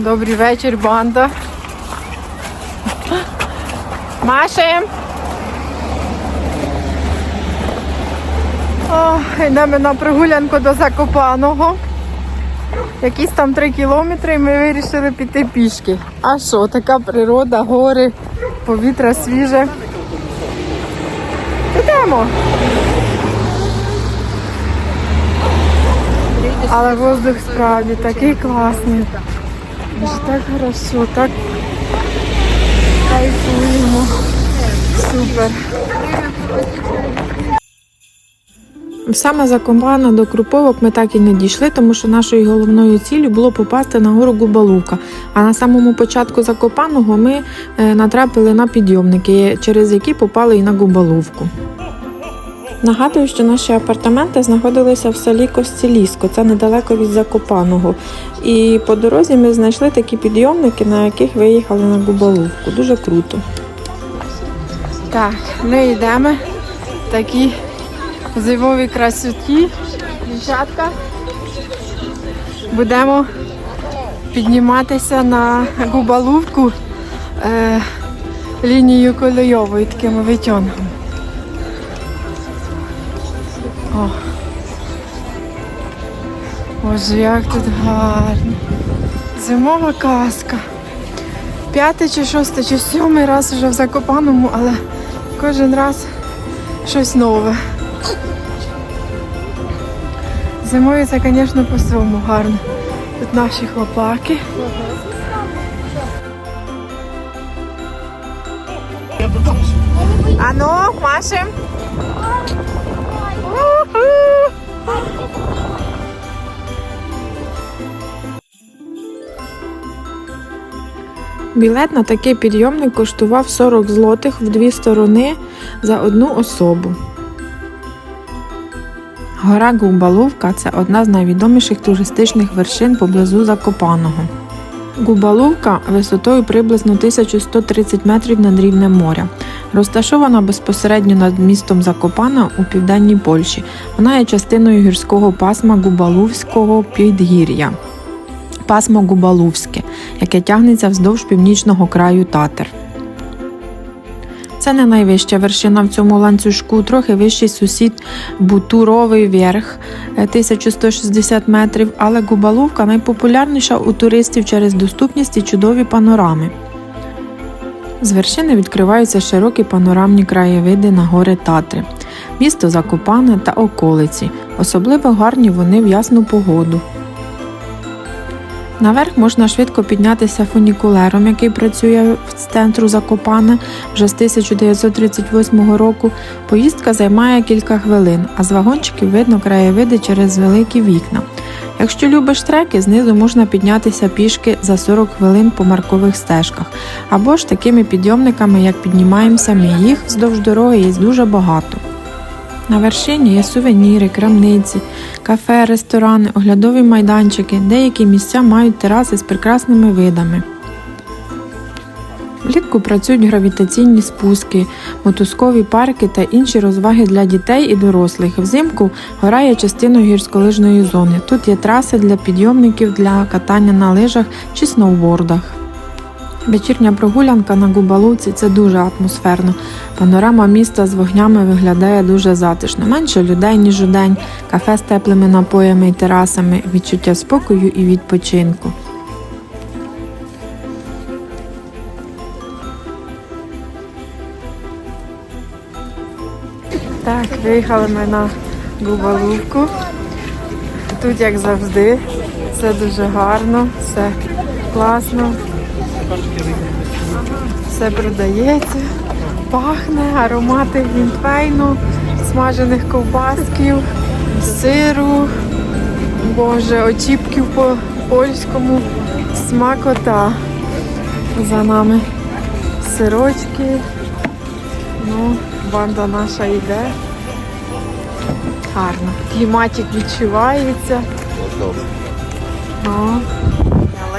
Добрий вечір, банда. Машем. Йдемо на прогулянку до Закопаного. Якісь там три кілометри і ми вирішили піти пішки. А що, така природа, гори, повітря свіже. Підемо. Але воздух справді такий класний. Аж так хорошо, так кайфуємо. Супер. Саме за компана до Круповок ми так і не дійшли, тому що нашою головною ціллю було попасти на гору Губалука. А на самому початку Закопаного ми е, натрапили на підйомники, через які попали і на Губалувку. Нагадую, що наші апартаменти знаходилися в селі Костілісько, це недалеко від Закопаного. І по дорозі ми знайшли такі підйомники, на яких виїхали на Губалувку. Дуже круто. Так, ми йдемо такі зимові красоті. Дівчатка. Будемо підніматися на Губалувку е, лінією кольойовою такими витягами. О. Боже, як тут гарно. Зимова казка. П'ятий чи шостий, чи сьомий раз вже в Закопаному, але кожен раз щось нове. Зимою це, звісно, по-своєму гарно. Тут наші хлопаки. Ану, машем. Білет на такий підйомник коштував 40 злотих в дві сторони за одну особу. Гора Губалувка це одна з найвідоміших туристичних вершин поблизу Закопаного. Губалувка висотою приблизно 1130 метрів над рівнем моря. Розташована безпосередньо над містом Закопана у південній Польщі. Вона є частиною гірського пасма Губалувського підгір'я. Пасмо Губалувське, яке тягнеться вздовж північного краю Татар. Це не найвища вершина в цьому ланцюжку, трохи вищий сусід Бутуровий верх е, 1160 метрів, але Губаловка найпопулярніша у туристів через доступність і чудові панорами. З вершини відкриваються широкі панорамні краєвиди на гори Татри, місто Закопане та околиці. Особливо гарні вони в ясну погоду. Наверх можна швидко піднятися фунікулером, який працює з центру Закопане вже з 1938 року. Поїздка займає кілька хвилин, а з вагончиків видно краєвиди через великі вікна. Якщо любиш треки, знизу можна піднятися пішки за 40 хвилин по маркових стежках, або ж такими підйомниками, як піднімаємося ми. Їх вздовж дороги є дуже багато. На вершині є сувеніри, крамниці, кафе, ресторани, оглядові майданчики. Деякі місця мають тераси з прекрасними видами. Влітку працюють гравітаційні спуски, мотузкові парки та інші розваги для дітей і дорослих. Взимку гора є частиною гірськолижної зони. Тут є траси для підйомників для катання на лижах чи сноубордах. Вечірня прогулянка на Губаловці це дуже атмосферно. Панорама міста з вогнями виглядає дуже затишно. Менше людей, ніж удень, кафе з теплими напоями і терасами, відчуття спокою і відпочинку. Так, виїхали ми на Губалувку. Тут, як завжди, все дуже гарно, все класно. Все продається, пахне, аромати глінтвейну, смажених ковбасків, сиру, боже, очіпків по польському, смакота. За нами сирочки. Ну, банда наша йде. Гарно. Кліматик відчувається. О,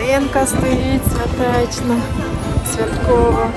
ялинка стоїть святечна, святкова.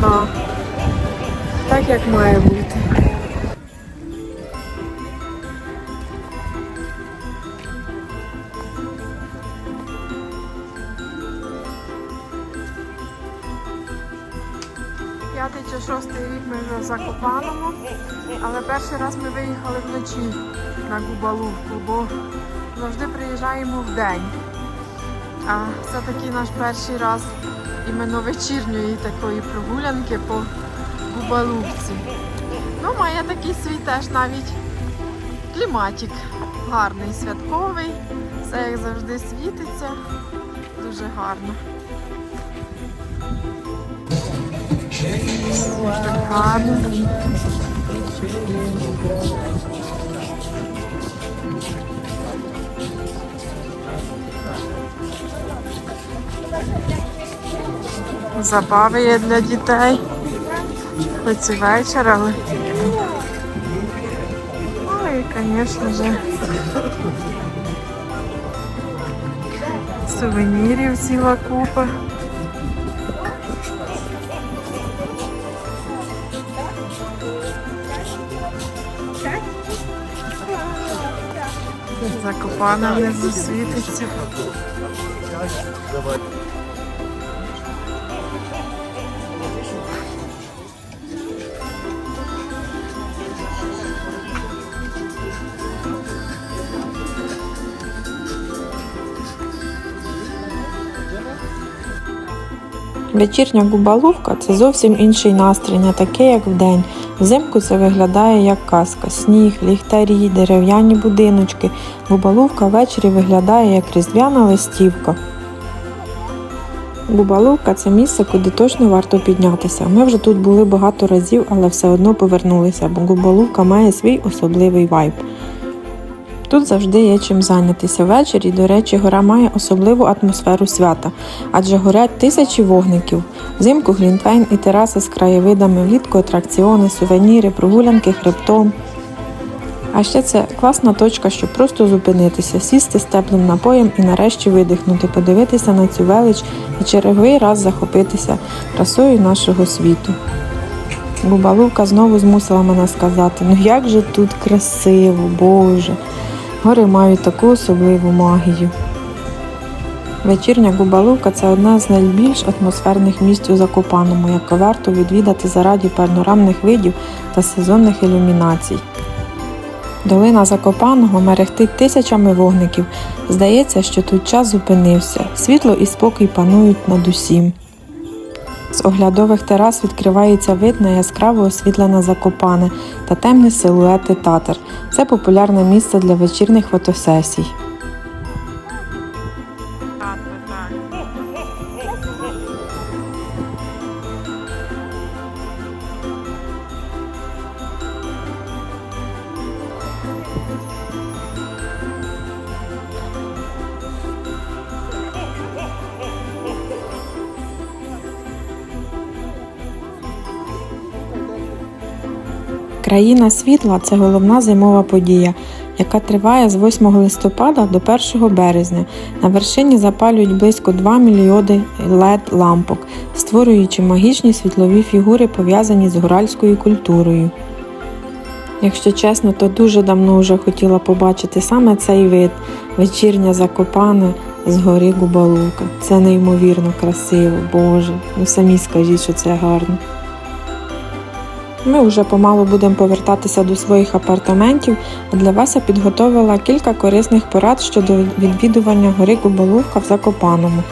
Да. Так як має бути. П'ятий чи шостий рік ми вже в але перший раз ми виїхали вночі на Губалувку, бо завжди приїжджаємо в день. Це такий наш перший раз іменно вечірньої такої прогулянки по Губалувці. Ну, має такий свій теж навіть кліматик гарний, святковий. Все як завжди світиться. Дуже гарно. Так гарно. Забави є для дітей. Хоч і вечір, але. Ой, звісно ж. Сувенірів ціла купа. Закопана внизу світиться. Вечірня губалувка це зовсім інший настрій, не такий, як вдень. Взимку це виглядає як казка. Сніг, ліхтарі, дерев'яні будиночки. Губалувка ввечері виглядає як різдвяна листівка. Губалувка це місце, куди точно варто піднятися. Ми вже тут були багато разів, але все одно повернулися, бо Губалувка має свій особливий вайб. Тут завжди є чим зайнятися ввечері. До речі, гора має особливу атмосферу свята, адже горять тисячі вогників. Взимку глінтвейн і тераси з краєвидами, влітку атракціони, сувеніри, прогулянки хребтом. А ще це класна точка, щоб просто зупинитися, сісти з теплим напоєм і нарешті видихнути, подивитися на цю велич і черговий раз захопитися красою нашого світу. Бубалувка знову змусила мене сказати: ну як же тут красиво, Боже! Гори мають таку особливу магію. Вечірня Губалувка це одне з найбільш атмосферних місць у Закопаному, яке варто відвідати заради панорамних видів та сезонних ілюмінацій. Долина Закопаного мерехтить тисячами вогників. Здається, що тут час зупинився. Світло і спокій панують над усім. З оглядових терас відкривається вид на яскраво освітлене Закопане та темні силуети татар. Це популярне місце для вечірніх фотосесій. Країна світла це головна зимова подія, яка триває з 8 листопада до 1 березня. На вершині запалюють близько 2 мільйони led лампок, створюючи магічні світлові фігури, пов'язані з горальською культурою. Якщо чесно, то дуже давно вже хотіла побачити саме цей вид вечірня закопане з гори Губалука. Це неймовірно красиво, Боже. Ну самі скажіть, що це гарно. Ми вже помалу будемо повертатися до своїх апартаментів, а для вас я підготовила кілька корисних порад щодо відвідування гори Губалувка в Закопаному.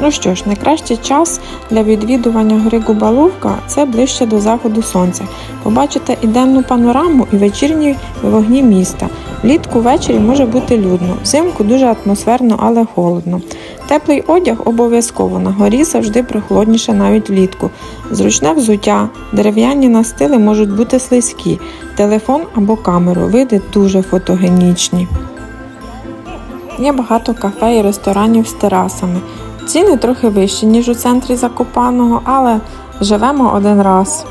Ну що ж, найкращий час для відвідування гори Губалувка це ближче до заходу сонця. Побачите і денну панораму, і вечірні вогні міста. Влітку ввечері може бути людно, взимку дуже атмосферно, але холодно. Теплий одяг обов'язково на горі завжди прохолодніше навіть влітку. Зручне взуття, дерев'яні настили можуть бути слизькі, телефон або камеру, види дуже фотогенічні. Є багато кафе і ресторанів з терасами. Ціни трохи вищі, ніж у центрі Закопаного, але живемо один раз.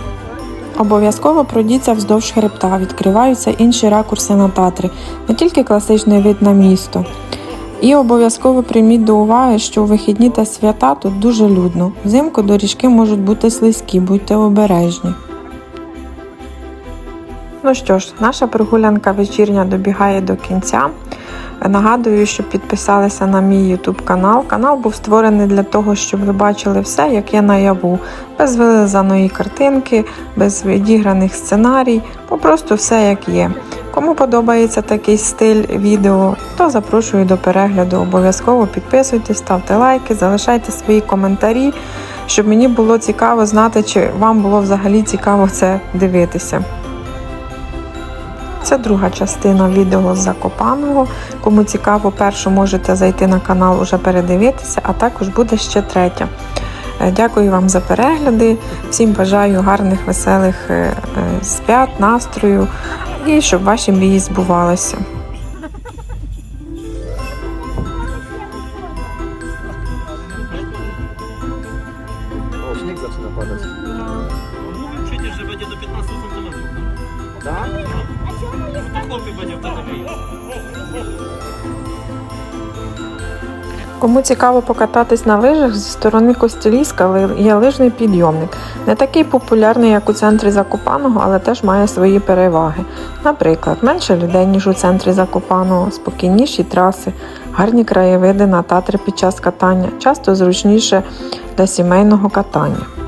Обов'язково пройдіться вздовж хребта, відкриваються інші ракурси на Татри, не тільки класичний вид на місто. І обов'язково прийміть до уваги, що у вихідні та свята тут дуже людно. Взимку доріжки можуть бути слизькі, будьте обережні. Ну що ж, наша прогулянка вечірня добігає до кінця. Нагадую, щоб підписалися на мій YouTube канал. Канал був створений для того, щоб ви бачили все, як я наяву, без вилизаної картинки, без відіграних сценарій, попросту все як є. Кому подобається такий стиль відео, то запрошую до перегляду. Обов'язково підписуйтесь, ставте лайки, залишайте свої коментарі, щоб мені було цікаво знати, чи вам було взагалі цікаво це дивитися. Це друга частина відео з Закопаного. Кому цікаво, першу можете зайти на канал уже передивитися, а також буде ще третя. Е, Дякую вам за перегляди. Всім бажаю гарних, веселих е, е, свят, настрою і щоб ваші мрії збувалися. Кому цікаво покататись на лижах, зі сторони Костеліска є лижний підйомник. Не такий популярний, як у центрі Закопаного, але теж має свої переваги. Наприклад, менше людей, ніж у центрі Закопаного, спокійніші траси, гарні краєвиди на татри під час катання, часто зручніше для сімейного катання.